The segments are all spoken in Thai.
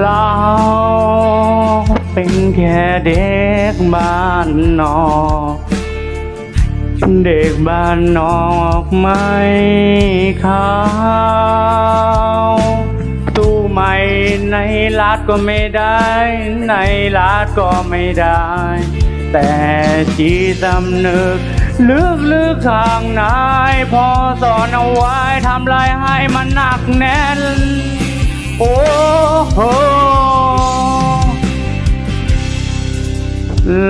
เราเป็นแค่เด็กบ้านนอกเด็กบ้านนอกไม่ขาวตู้ใหม่ในลาดก็ไม่ได้ ในลาดก็ไม่ได้ แต่จีสำนึกลึกลึกๆข้างในพอสอนเอาไว้ทำลายให้มันหนักแน่น โอ้โห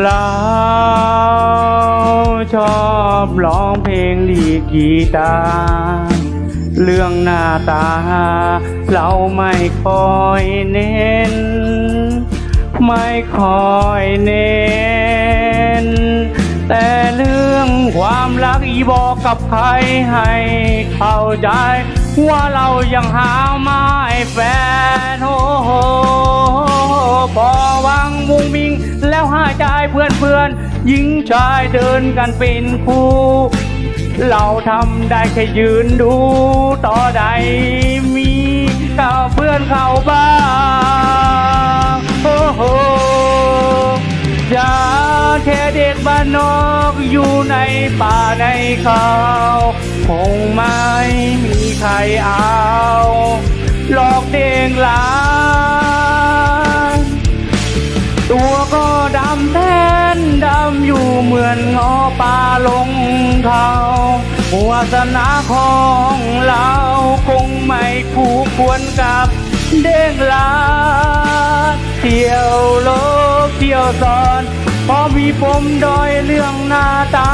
เราชอบร้องเพลงดีกีตาร์เรื่องหน้าตา เราไม่คอยเน้น ไม่คอยเน้น แต่เรื่องความรักอีบอกกับใครให้เข้าใจ ว่าเรายังหาไม่แฟนโอ้โหพอวังมุงมิง แล้วหายใจเพื่อนเพื่อนหญิงชายเดินกันเป็นคู่ เราทำได้แค่ยืนดูต่อใดมีกับเพื่อนเขาบ้างโอ้โหจะแค่เด็กบ้านนอกอยู่ในป่าในเขา คงไม่มีใครเอา หลอกเด้งหลานตัวก็ดำแทนดำอยู่เหมือนงอปลาลงเขาวาสนาของเราคงไม่คู่ควรกับเด้งลาดเที่ยวโลกเที่ยวสอน พอมีปมดอยเรื่องหน้าตา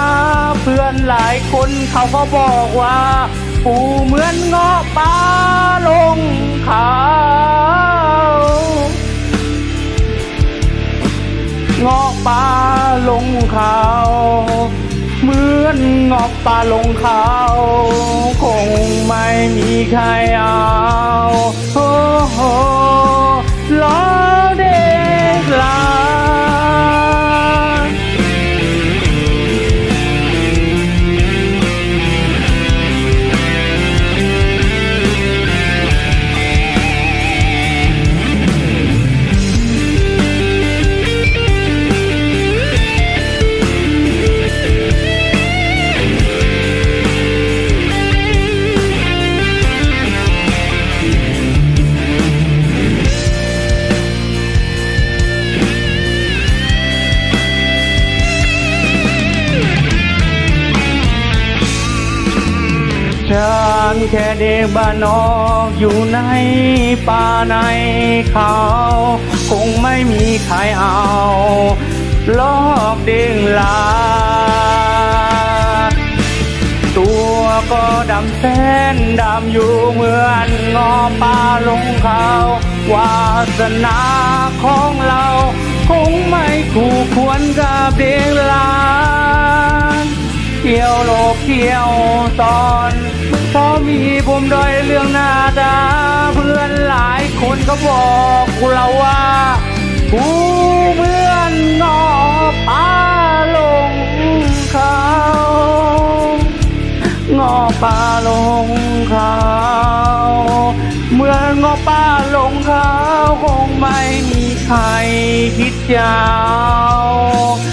เพื่อนหลายคนเขาก็บอกว่า ปูเหมือนเงาะปลาลงเขางอกปลาลงเขาเหมือนงอกปลาลงเขาคงไม่มีใครเอา นแค่เด็กบ้านนอกอยู่ในป่าในเขา คงไม่มีใครเอาลอกเด้งลา ตัวก็ดำแสนดำอยู่เหมือนงอปลาลงเขา วาสนาของเรา คงไม่คู่ควรกับเด็กลาเที่ยวโลกเที่ยวตอน พอมีผมด้อยเรื่องหน้าตาเพื่อนหลายคนก็บอกเราว่าผู้เหมือนงอปลาลงเขางอปลาลงเขาเหมือนงอปลาลงเขาคงไม่มีใครคิดจะเอา